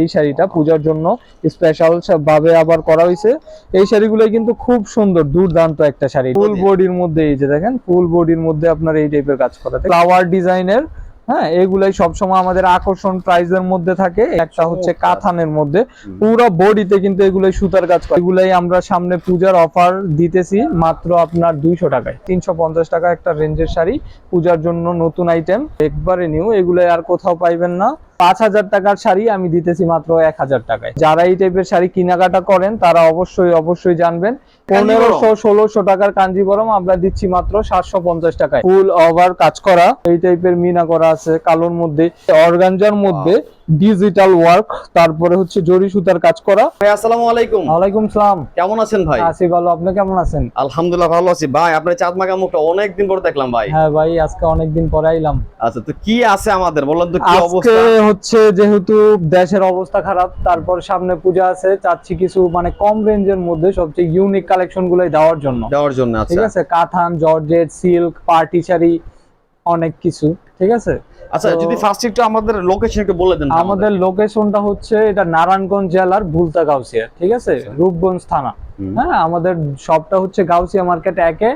এই শাড়িটা পূজার জন্য স্পেশাল ভাবে আবার করা হয়েছে। এই শাড়িগুলো কিন্তু খুব সুন্দর দুর্দান্ত একটা শাড়ি। ফুল বডির মধ্যে এই যে দেখেন ফুল বডির মধ্যে আপনার এই টাইপের কাজ করা। ফ্লাওয়ার ডিজাইনের হ্যাঁ এগুলাই সবসময় আমাদের আকর্ষণ প্রাইজের মধ্যে থাকে। একটা হচ্ছে কাথানের মধ্যে। পুরো বডিতে কিন্তু এগুলাই সুতার কাজ করে। এগুলাই আমরা সামনে পূজার অফার দিতেছি মাত্র আপনার দুইশো টাকায়। তিনশো পঞ্চাশ টাকা একটা রেঞ্জের শাড়ি। পূজার জন্য নতুন আইটেম একবারে নিউ এগুলাই আর কোথাও পাইবেন না। পাঁচ হাজার টাকার শাড়ি আমি দিতেছি মাত্র এক হাজার টাকায়। যারা এই টাইপের শাড়ি কেনাকাটা করেন তারা অবশ্যই অবশ্যই জানবেন। পনেরোশো ষোলোশো টাকার কাঞ্জিবরম আমরা দিচ্ছি মাত্র সাতশো পঞ্চাশ টাকায়। ফুল ওভার কাজ করা এই টাইপের মিনা করা আছে কালোর মধ্যে অর্গানজার মধ্যে ডিজিটাল ওয়ার্ক তারপরে হচ্ছে জরি সুতার কাজ করা। ভাই আসসালামু আলাইকুম। ওয়ালাইকুম সালাম। কেমন আছেন ভাই? আছি ভালো আপনি কেমন আছেন? আলহামদুলিল্লাহ ভালো আছি। ভাই আপনার চাঁদ মাখা মুখটা অনেকদিন পরে দেখলাম ভাই। হ্যাঁ ভাই আজকে অনেকদিন পরে আইলাম। আচ্ছা তো কি আছে আমাদের? বললেন তো কি অবস্থা? আজকে হচ্ছে যেহেতু দেশের অবস্থা খারাপ তারপর সামনে পূজা আছে চাচ্ছি কিছু মানে কম রেঞ্জের মধ্যে সবচেয়ে ইউনিক কালেকশন গুলাই দেওয়ার জন্য। দেওয়ার জন্য আচ্ছা। ঠিক আছে? Katan georgette silk party sari অনেক কিছু ঠিক আছে? আচ্ছা যদি ফার্স্ট একটু আমাদের লোকেশন একটু বলে দেন আমাদের লোকেশনটা হচ্ছে এটা নারায়ণগঞ্জ জেলার ভুলতা গাউসিয়া ঠিক আছে? আচ্ছা। রূপগঞ্জ থানা। হ্যাঁ আমাদের শপটা হচ্ছে গাউসিয়া মার্কেট একে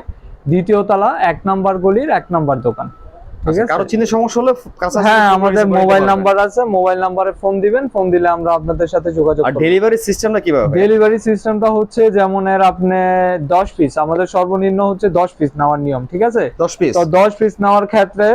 দ্বিতীয় তলা এক নাম্বার গলির এক নাম্বার দোকান। কারও চিনে সমস্যা হলে হ্যাঁ আমাদের মোবাইল নাম্বার আছে মোবাইল নাম্বারে ফোন দিবেন ফোন দিলে আমরা আপনাদের সাথে যোগাযোগ আর ডেলিভারি সিস্টেমটা কীভাবে ডেলিভারি সিস্টেমটা হচ্ছে যেমন এর আপনি 10 পিস আমাদের সর্বনিম্ন হচ্ছে 10 পিস নেওয়ার নিয়ম ঠিক আছে? 10 পিস তো 10 পিস নেওয়ার ক্ষেত্রে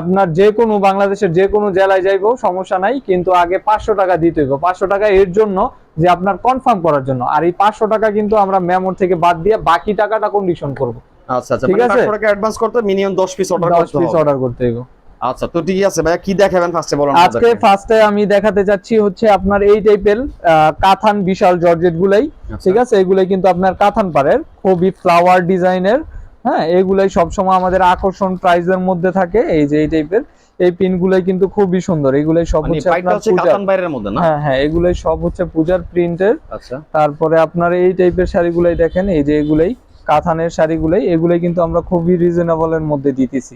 আপনার যে কোনো বাংলাদেশের যে কোনো জেলায় যাইব সমস্যা নাই কিন্তু আগে 500 টাকা দিতে হইব। 500 টাকা এর জন্য যে আপনার কনফার্ম করার জন্য। আর এই 500 টাকা কিন্তু আমরা মেমোর থেকে বাদ দিয়ে বাকি টাকাটা কন্ডিশন করব। আচ্ছা আচ্ছা ঠিক মানে আছে। টাকা অ্যাডভান্স করতে minimum 10 piece order 10 piece order করতে হইব। আচ্ছা তো ঠিক আছে ভাই কি দেখাবেন ফার্স্টে বলুন আজকে ফার্স্টে আমি দেখাতে চাচ্ছি হচ্ছে আপনার এই টাইপের কাথান বিশাল জর্জেট গুলাই আচ্ছা। ঠিক আছে? এগুলাই কিন্তু আপনার কাথান পারের খুবই ফ্লাওয়ার ডিজাইনের হ্যাঁ? এগুলাই সবসময় আমাদের আকর্ষণ প্রাইজের মধ্যে থাকে এই যে এই টাইপের এই পিন গুলাই কিন্তু খুবই সুন্দর। এগুলাই সব মানে হচ্ছে আপনার কাতান বাইরের মধ্যে না? হ্যাঁ হ্যাঁ এগুলাই সব হচ্ছে পূজার প্রিন্টের আচ্ছা। তারপরে আপনার এই টাইপের শাড়িগুলাই দেখেন এই যে এগুলাই। কাথানের শাড়িগুলাই এগুলাই কিন্তু আমরা খুবই রিজনেবল এর মধ্যে দিতেছি।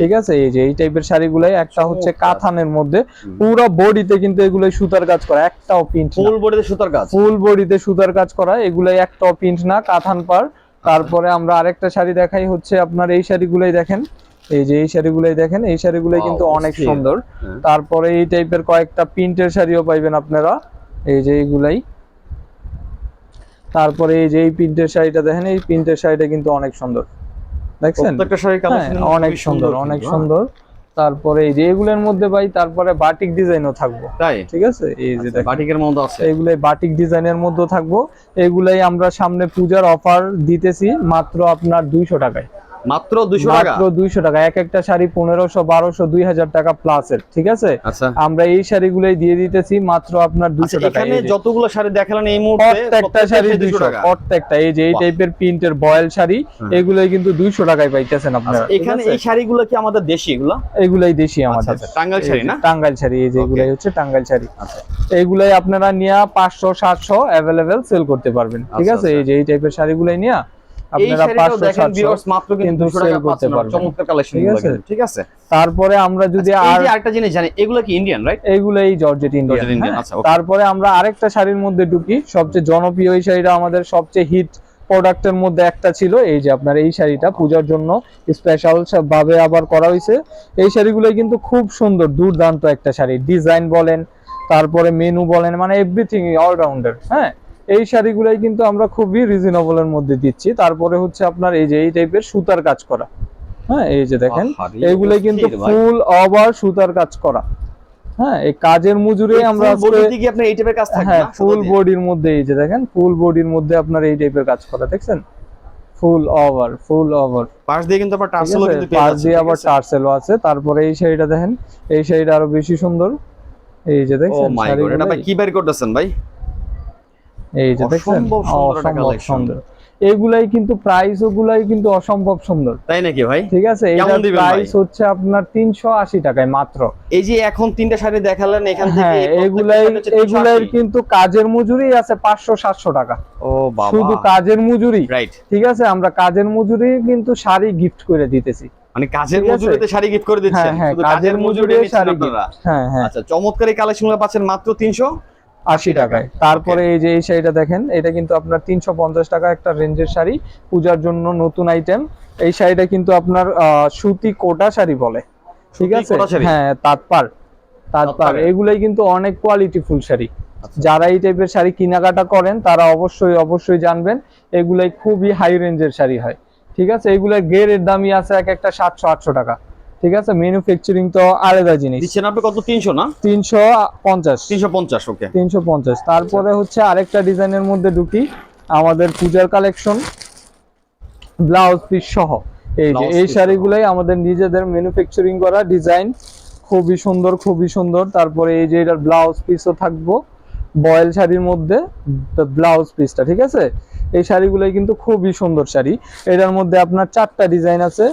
ঠিক আছে? এই যে এই টাইপের শাড়িগুলাই একটা হচ্ছে। কাথানের মধ্যে। পুরো বডিতে কিন্তু এগুলাই সুতার কাজ করা একটাও প্রিন্ট ফুল বডিতে সুতার কাজ? ফুল বডিতে সুতার কাজ করা এগুলাই একটাও প্রিন্ট না কাথান পার তারপরে আমরা আরেকটা শাড়ি দেখাই হচ্ছে আপনার এই শাড়িগুলাই দেখেন। এই যে এই শাড়িগুলাই দেখেন এই শাড়িগুলাই কিন্তু অনেক সুন্দর। হ্যাঁ। তারপরে এই টাইপের কয়েকটা প্রিন্টের শাড়িও পাইবেন আপনারা। এই যে এইগুলাই তারপরে এই যে এই প্রিন্টের শাড়িটা দেখেন এই প্রিন্টের শাড়িটা কিন্তু অনেক সুন্দর। দেখছেন? হ্যাঁ, অনেক সুন্দর অনেক সুন্দর। তারপরে এই যে এগুলোর মধ্যে ভাই তারপরে বাটিক ডিজাইনও থাকব। তাই? ঠিক আছে? এই যে আচ্ছা, বাটিকের মধ্যে আছে? এগুলাই বাটিক ডিজাইনের মধ্যে থাকব। এগুলাই আমরা সামনে পূজার অফার দিতেছি মাত্র আপনার দুইশো টাকায়। মাত্র 200 টাকা? মাত্র দুইশো টাকা। এক একটা শাড়ি পনেরোশো বারোশো দুই হাজার টাকা প্লাসের ঠিক আছে? আচ্ছা। আমরা এই শাড়িগুলাই দিয়ে দিতেছি মাত্র আপনার দুশো আচ্ছা, টাকা। এখানে যতগুলো শাড়ি দেখালেন এই মুহূর্তে প্রত্যেকটা শাড়ি দুইশো টাকা। প্রত্যেকটা। এই যে এই টাইপের প্রিন্টের বয়েল শাড়ি হুম। এগুলাই কিন্তু দুইশো টাকায় পাইতেছেন আপনারা আচ্ছা, এখানে আছে? এই শাড়িগুলো কি আমাদের দেশি এগুলো? এগুলাই দেশি আমাদের। টাঙ্গাইল শাড়ি না? টাঙ্গাইল শাড়ি এই যে এগুলাই হচ্ছে টাঙ্গাইল শাড়ি। এইগুলাই আপনারা নিয়ে পাঁচশো সাতশো অ্যাভেলেবেল সেল করতে পারবেন ঠিক আছে। এই যে এই টাইপের শাড়িগুলাই নিয়ে আপনারা শাড়িটাও পাঁচশো দেখেন সাতশো ভিউয়ার্স মাত্র কিন্তু কিন্তু 200 টাকা sell করতে পারবেন। চমৎকার কালেকশন ঠিক আছে? তারপরে আমরা যদি আচ্ছা, আর আরেকটা জিনিস জানি এগুলো কি ইন্ডিয়ান রাইট এইগুলাই জর্জেট ইন্ডিয়ান আচ্ছা, তারপরে আমরা আরেকটা শাড়ির মধ্যে ঢুকি সবচেয়ে জনপ্রিয় এই শাড়িটা আমাদের সবচেয়ে হিট প্রোডাক্টের মধ্যে একটা ছিল এই যে আপনার এই শাড়িটা পূজার জন্য স্পেশাল ভাবে আবার করা হয়েছে এই শাড়িগুলোই কিন্তু খুব সুন্দর দুর্দান্ত একটা শাড়ি। ডিজাইন বলেন তারপরে মেনু বলেন মানে এভরিথিং অলরাউন্ডার হ্যাঁ? এই শাড়িগুলাই কিন্তু আমরা খুবই রিজনেবলের মধ্যে দিচ্ছি। তারপরে হচ্ছে আপনার এই যে এই টাইপের সুতার কাজ করা। হ্যাঁ এই যে দেখেন এইগুলাই কিন্তু ফুল ওভার সুতার কাজ করা। হ্যাঁ এই কাজের মজুরি আমরা আপনার এই টাইপের কাজ থাকে হ্যাঁ ফুল বডির মধ্যে এই যে দেখেন ফুল বডির মধ্যে আপনার এই টাইপের কাজ করা দেখছেন? ফুল ওভার ফুল ওভার পাশ দিয়ে কিন্তু আপনার টার্সেলও কিন্তু পাশ দিয়ে আবার? টার্সেলও আছে। তারপরে এই শাড়িটা দেখেন এই শাড়িটা আরও বেশি সুন্দর। এই যে ও দেখছেন মাই গড এটা ভাই কি বের করতেছেন ভাই? এই যে দেখছেন? অসম্ভব সুন্দর এগুলাই কিন্তু প্রাইস ওগুলাই কিন্তু অসম্ভব সুন্দর। তাই নাকি ভাই? ঠিক আছে? এটার প্রাইস হচ্ছে আপনার তিনশো আশি টাকায় মাত্র। এই যে এখন তিনটা শাড়ি দেখালেন এখান থেকে হ্যাঁ এগুলাই কিন্তু কাজের মজুরি আছে পাঁচশো সাতশো টাকা। ও বাবা। শুধু কাজের মজুরি। রাইট ঠিক আছে? আমরা কাজের মজুরি কিন্তু শাড়ি গিফট করে দিতেছি। মানে কাজের মজুরিতে শাড়ি গিফট করে দিচ্ছেন? হ্যাঁ হ্যাঁ শুধু কাজের মজুরি শাড়ি আপনারা। হ্যাঁ হ্যাঁ। আচ্ছা চমৎকার কালেকশনগুলো পাচ্ছেন মাত্র 300 আশি টাকায়। তারপরে এই যে এই শাড়িটা দেখেন এটা কিন্তু আপনার তিনশো পঞ্চাশ টাকা একটা রেঞ্জের শাড়ি পূজার জন্য নতুন আইটেম এই শাড়িটা কিন্তু আপনার আহ, সুতি কোটা শাড়ি বলে। ঠিক আছে? হ্যাঁ তাঁতপার তাঁতপার তাঁতপাড়ের। এগুলাই কিন্তু অনেক কোয়ালিটি ফুল শাড়ি। আচ্ছা। যারা এই টাইপের শাড়ি কেনাকাটা করেন তারা অবশ্যই অবশ্যই জানবেন এগুলাই খুবই হাই রেঞ্জের শাড়ি হয়। ঠিক আছে? এগুলোর গেরের দামই আছে এক একটা সাতশো আটশো টাকা। ঠিক আছে? ম্যানুফ্যাকচারিং তো আলাদা জিনিস। দিচ্ছেন আপনি কত? তিনশো না? তিনশো পঞ্চাশ। তিনশো পঞ্চাশ ওকে তিনশো পঞ্চাশ। তারপরে হচ্ছে আরেকটা ডিজাইনের মধ্যে ঢুকি। আমাদের পূজার কালেকশন ব্লাউজ পিস সহ। এই যে এই শাড়িগুলাই আমাদের নিজেদের ম্যানুফ্যাকচারিং করা ডিজাইন খুবই সুন্দর খুবই সুন্দর। তারপরে এই যে এটার ব্লাউজ পিসও থাকব। বয়েল শাড়ির মধ্যে ব্লাউজ পিসটা ঠিক আছে? এই শাড়িগুলোই কিন্তু খুবই সুন্দর শাড়ি। এটার মধ্যে আপনার চারটা ডিজাইন আছে।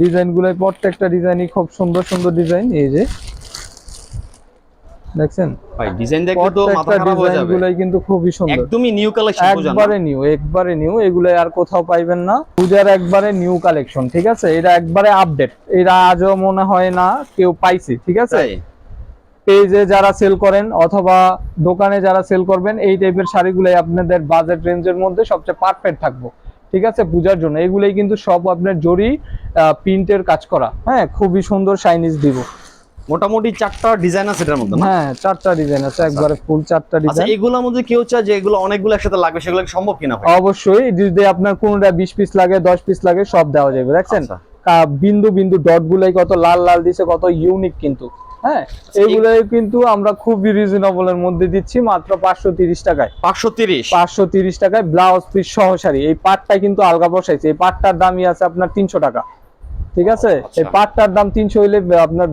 ডিজাইনগুলোই প্রত্যেকটা ডিজাইনই খুব সুন্দর সুন্দর ডিজাইন এই যে। দেখছেন? ভাই ডিজাইন দেখলে তো মাথা খারাপ হয়ে যাবে। গুলাই কিন্তু খুবই সুন্দর। একদমই নিউ কালেকশন একবারে নিউ একবারে নিউ এগুলো আর কোথাও পাইবেন না। পূজার একবারে নিউ কালেকশন ঠিক আছে? এটা একবারে আপডেট এটা আজও মনে হয় না কেউ পাইছে ঠিক আছে? পেজে যারা সেল করেন অথবা দোকানে যারা সেল করবেন এই টাইপের শাড়িগুলাই আপনাদের বাজেট রেঞ্জের মধ্যে সবচেয়ে পারফেক্ট থাকব। ঠিক আছে? পূজার জন্য। এগুলোই কিন্তু সব আপনার জরি প্রিন্টের কাজ করা। হ্যাঁ খুবই সুন্দর শাইনিজ দিব মোটামুটি চারটা ডিজাইন আছে এটার মধ্যে হ্যাঁ চারটা ডিজাইন আছে একবারে ফুল চারটা আচ্ছা ডিজাইন এগুলোর মধ্যে কেউ চায় যে এগুলো অনেকগুলো একসাথে লাগবে সেগুলো সম্ভব কিনা? অবশ্যই যদি আপনার কোনটা বিশ পিস লাগে দশ পিস লাগে সব দেওয়া যাবে দেখছেন? আচ্ছা। বিন্দু বিন্দু ডট গুলাই কত লাল লাল দিছে কত ইউনিক কিন্তু। হ্যাঁ? এইগুলাই কিন্তু আমরা খুবই রিজনেবল এর মধ্যে দিচ্ছি মাত্র পাঁচশো তিরিশ টাকায়। পাঁচশো তিরিশ? পাঁচশো তিরিশ টাকায় ব্লাউজ পিস সহ শাড়ি। এই পাটটা কিন্তু আলগা বসাইছে। এই পাটটার দামই আছে আপনার তিনশো টাকা। ঠিক আছে? আচ্ছা। এই পাটটার দাম তিনশো হইলে আপনার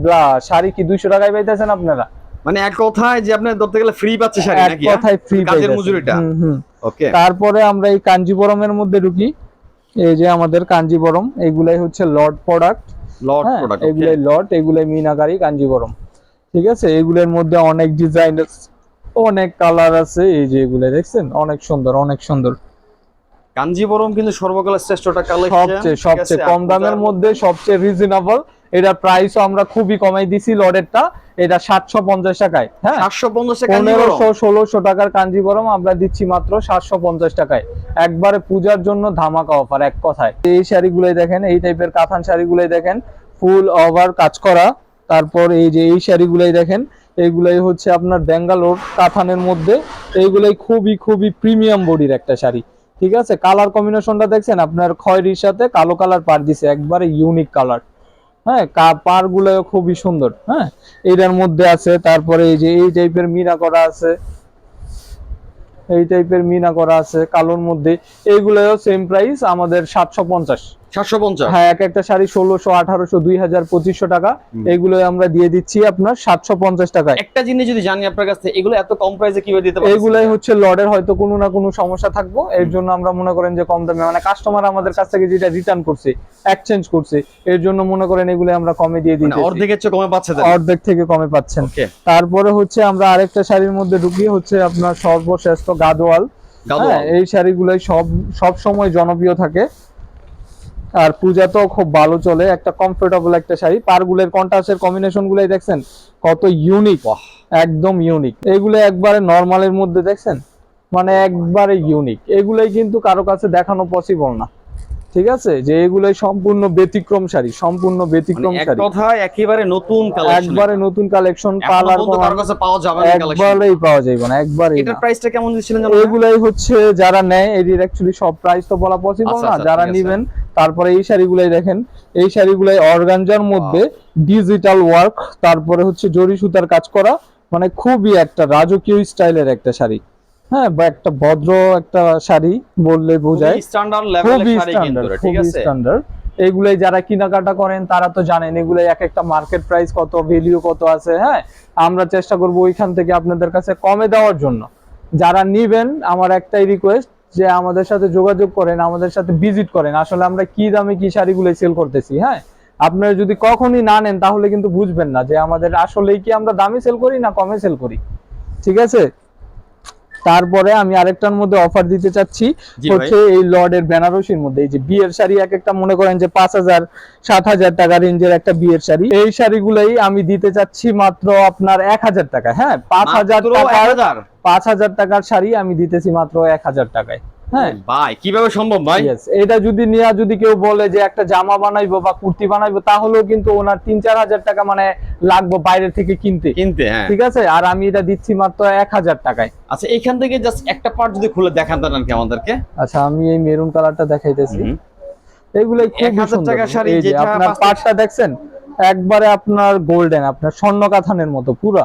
শাড়ি কি দুইশো টাকায় পাইতেছেন আপনারা? মানে এক কথায় যে আপনি ধরতে গেলে ফ্রি পাচ্ছে শাড়ি এক কথায় ফ্রি কাজের মজুরিটা। ওকে তারপরে আমরা এই কাঞ্জিবরমের মধ্যে ঢুকি। এই যে আমাদের কাঞ্জিবরম এগুলাই হচ্ছে লট প্রোডাক্ট। লট হ্যাঁ প্রোডাক্ট এগুলাই লট এগুলাই মিনাকারি কাঞ্জিবরম। ঠিক আছে? এগুলোর মধ্যে অনেক ডিজাইন অনেক কালার আছে। এই যে এগুলো দেখছেন? অনেক সুন্দর অনেক সুন্দর। কাঞ্জিবরম কিন্তু সর্বকালের শ্রেষ্ঠটা কালেকশন সবচেয়ে সবচেয়ে কম দামের মধ্যে সবচেয়ে রিজনেবল এটার প্রাইসও আমরা খুবই কমাই দিছি লটেরটা এটা সাতশো পঞ্চাশ টাকায় হ্যাঁ? সাতশো পঞ্চাশ টাকা কাঞ্জিবরম পনেরোশো ষোলোশো টাকার কাঞ্জিবরম আমরা দিচ্ছি মাত্র সাতশো পঞ্চাশ টাকায়। একবারে পূজার জন্য ধামাকা অফার এক কথায়। এই শাড়িগুলোই দেখেন এই টাইপের কাতান শাড়িগুলোই দেখেন ফুল ওভার কাজ করা। তারপর এই যে এই শাড়িগুলোই দেখেন, এইগুলাই হচ্ছে আপনার ব্যাঙ্গালোর কাতানের মধ্যে। এইগুলাই খুবই খুবই প্রিমিয়াম বডির একটা শাড়ি, ঠিক আছে? কালার কম্বিনেশনটা দেখছেন? আপনার খয়েরির সাথে কালো কালার পার দিছে, একবারে ইউনিক কালার হ্যাঁ পারগুলো খুবই সুন্দর হ্যাঁ? এটার মধ্যে আছে, তারপরে এই যে এই টাইপের মিনা করা আছে। এই টাইপের মিনা করা আছে, কালোর মধ্যে। এইগুলোও সেম প্রাইস আমাদের সাতশো পঞ্চাশ। হ্যাঁ এক একটা শাড়ি টাকা। এগুলো আমরা দিয়ে দিচ্ছি আপনার টাকায়। একটা জিনিস যদি জানি আপনার কাছে এগুলো এত কম প্রাইসে কীভাবে দিতে হচ্ছে লডের হয়তো কোনো না কোনো সমস্যা থাকব। এর জন্য আমরা মনে করেন যে কম দামে মানে কাস্টমার আমাদের কাছ থেকে যেটা রিটার্ন করছে এক্সচেঞ্জ করছে এর জন্য মনে করেন এগুলো আমরা কমে দিয়ে মানে দিই অর্ধেকের চেয়ে কমে পাচ্ছে তাহলে? অর্ধেক থেকে কমে পাচ্ছেন। তারপরে হচ্ছে আমরা আরেকটা শাড়ির মধ্যে ঢুকি হচ্ছে আপনার সর্বশ্রেষ্ঠ গাদোয়াল। হ্যাঁ এই শাড়িগুলোই সব সব সময় জনপ্রিয় থাকে। আর পূজা তো খুব ভালো চলে একটা কমফোর্টেবল একটা শাড়ি। পারগুলের কন্ট্রাস্টের কম্বিনেশন গুলাই দেখছেন? কত ইউনিক একদম ইউনিক এগুলো একবারে নর্মালের মধ্যে দেখছেন? মানে একবারে ইউনিক এগুলোই কিন্তু কারও কাছে দেখানো পসিবল না। ঠিক আছে? যে এগুলোই সম্পূর্ণ ব্যতিক্রম শাড়ি সম্পূর্ণ মানে ব্যতিক্রম শাড়ি। কথায় একেবারে নতুন কালেকশন একবারে নতুন কালেকশন পর্যন্ত কারও কাছে পাওয়া যাবে না একবারেই পাওয়া যাবে না একবারেই এটার প্রাইসটা কেমন দিচ্ছিলেন জানো এগুলাই হচ্ছে যারা নেয় এটির অ্যাকচুয়ালি সব প্রাইস তো বলা পসিবল আচ্ছা, না। আচ্ছা, যারা। নিবেন তারপরে এই শাড়িগুলাই দেখেন এই শাড়িগুলাই অর্গানজার মধ্যে ডিজিটাল ওয়ার্ক তারপরে হচ্ছে জরি সুতার কাজ করা মানে খুবই একটা রাজকীয় স্টাইলের একটা শাড়ি। হ্যাঁ বা একটা ভদ্র একটা শাড়ি বললে বোঝায়। স্ট্যান্ডার্ড লেভেলের শাড়ি কিন্তু ঠিক আছে? স্ট্যান্ডার্ড এগুলাই যারা কেনাকাটা করেন তারা তো জানেন এগুলাই এক একটা মার্কেট প্রাইস কত ভ্যালিউ কত আছে হ্যাঁ? আমরা চেষ্টা করব ওইখান থেকে আপনাদের কাছে কমে দেওয়ার জন্য। যারা নিবেন আমার একটাই রিকোয়েস্ট যে আমাদের সাথে যোগাযোগ করেন, আমাদের সাথে ভিজিট করেন। আসলে আমরা কি দামে কি শাড়িগুলো সেল করতেছি হ্যাঁ? আপনারা যদি কখনই না নেন, তাহলে কিন্তু বুঝবেন না যে আমাদের আসলেই কি আমরা দামে সেল করি না কমে সেল করি। ঠিক আছে? তারপরে আমি আরেকটার মধ্যে অফার দিতে চাচ্ছি হচ্ছে এই লর্ডের বেনারসির মধ্যে। এই যে বিয়ের শাড়ি এক একটা মনে করেন যে পাঁচ হাজার সাত হাজার টাকা রেঞ্জের একটা বিয়ের শাড়ি। এই শাড়িগুলাই আমি দিতে চাচ্ছি মাত্র আপনার এক হাজার টাকা। হ্যাঁ পাঁচ হাজার টাকা পাঁচ হাজার টাকার শাড়ি আমি দিতেছি মাত্র এক হাজার টাকায়। হ্যাঁ। ভাই কীভাবে সম্ভব ভাই? এটা যদি নিয়ে যদি কেউ বলে যে একটা জামা বানাইবো বা কুর্তি বানাইবো তাহলেও কিন্তু ওনার তিন চার হাজার টাকা মানে লাগবে বাইরে থেকে কিনতে। কিনতে হ্যাঁ। ঠিক আছে? আর আমি এটা দিচ্ছি মাত্র এক হাজার টাকায়। আচ্ছা এখান থেকে জাস্ট একটা পার্ট যদি খুলে দেখান আর কি আমাদেরকে। আচ্ছা আমি এই মেরুন কালারটা দেখাইতেছি। এগুলো খুব 1000 টাকার শাড়ি আপনার পাটটা দেখছেন? একবারে আপনার গোল্ডেন আপনার স্বর্ণ কাথানের মতো পুরা।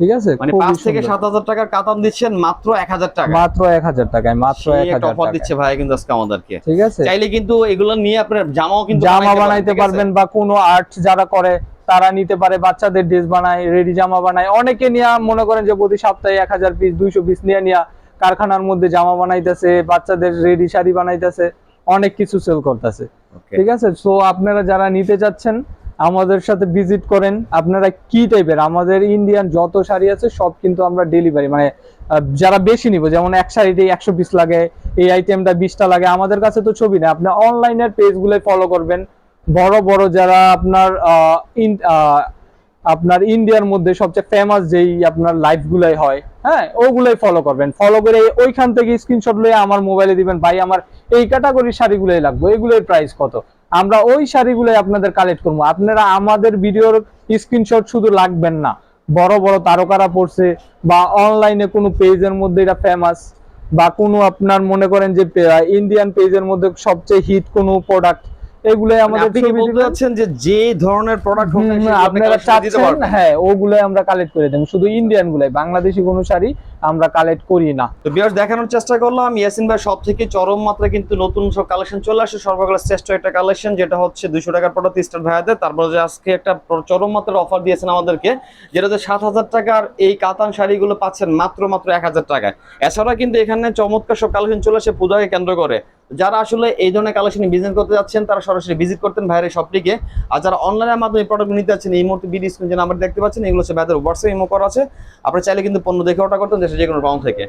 ঠিক আছে? মানে খুবই পাঁচ থেকে সুন্দর। সাত হাজার টাকার কাতান দিচ্ছেন মাত্র এক হাজার টাকা। মাত্র এক হাজার টাকায় মাত্র সেই এক একটা হাজার অফার দিচ্ছে ভাই কিন্তু আজকে আমাদেরকে। ঠিক আছে? চাইলে কিন্তু এগুলো নিয়ে আপনার জামাও কিন্তু জামা বানাইতে পারবেন বা কোনো আর্ট যারা করে তারা নিতে পারে বাচ্চাদের ড্রেস বানায় রেডি জামা বানায়। অনেকে নিয়ে মনে করেন যে প্রতি সপ্তাহে এক হাজার পিস দুইশো পিস নিয়ে নিয়ে কারখানার মধ্যে জামা বানাইতেছে বাচ্চাদের রেডি শাড়ি বানাইতেছে অনেক কিছু সেল করতেছে। ঠিক আছে? সো আপনারা যারা নিতে চাচ্ছেন আমাদের সাথে ভিজিট করেন। আপনারা কি টাইপের আমাদের ইন্ডিয়ান যত শাড়ি আছে, সব কিন্তু আমরা ডেলিভারি মানে যারা বেশি নিব, যেমন এক শাড়িতে একশো পিস লাগে, এই আইটেমটা বিশটা লাগে, আমাদের কাছে তো ছবি নেই আপনি অনলাইনের পেজগুলো ফলো করবেন। বড় বড় যারা আপনার আপনার ইন্ডিয়ার মধ্যে সবচেয়ে ফেমাস যেই আপনার লাইভ গুলাই হয় হ্যাঁ ওগুলাই ফলো করবেন। ফলো করে ওইখান থেকে স্ক্রিনশট লয়ে আমার মোবাইলে দিবেন, ভাই, আমার এই ক্যাটাগরির শাড়িগুলোই লাগবে, এগুলোর প্রাইস কত? আমরা ওই শাড়িগুলোই আপনাদের কালেক্ট করব। আপনারা আমাদের ভিডিওর স্ক্রিনশট শুধু লাগবেন না বড় বড় তারকারা পড়ছে বা অনলাইনে কোনো পেজের মধ্যে এটা ফেমাস বা কোনো আপনার মনে করেন যে ইন্ডিয়ান পেজের মধ্যে সবচেয়ে হিট কোনো প্রোডাক্ট এগুলোই মানে আমাদের আপনি বলতে দিবেন। যে যে ধরনের প্রোডাক্ট হোক আপনারা চাচ্ছেন হ্যাঁ ওগুলাই আমরা কালেক্ট করে দেব। শুধু ইন্ডিয়ান গুলাই বাংলাদেশি কোনো শাড়ি আমরা কালেক্ট করি না। তো বিয়ার্স দেখানোর চেষ্টা করলাম। ইয়াসিন ভাই সব থেকে চরম মাত্রায় কিন্তু নতুন সব কালেকশন চলে আসে। সর্বকালের শ্রেষ্ঠ একটা কালেকশন যেটা হচ্ছে দুশো টাকার প্রোডাক্ট স্টার ভাইয়াদের। তারপর যে আজকে একটা চরম মাত্রার অফার দিয়েছেন আমাদেরকে যেটাতে সাত হাজার টাকার এই কাতান শাড়িগুলো পাচ্ছেন মাত্র মাত্র এক হাজার টাকায়। এছাড়া কিন্তু এখানে চমৎকার সব কালেকশন চলে আসে পূজাকে কেন্দ্র করে। যারা আসলে এই ধরনের কালেকশন বিজনেস করতে যাচ্ছেন, তারা সরাসরি ভিজিট করতেন ভাইয়ের শপটিকে আর যারা অনলাইনের মাধ্যমে প্রোডাক্ট নিতে যাচ্ছেন, এই মুহূর্তে বিডি স্ক্রিন যে নাম্বার দেখতে পাচ্ছেন, এগুলো হচ্ছে ভাইদের হোয়াটসঅ্যাপ ইমো করা আছে। আপনারা চাইলে কিন্তু পণ্য দেখে অর্ডার করতেন যে কোনো রং থেকে।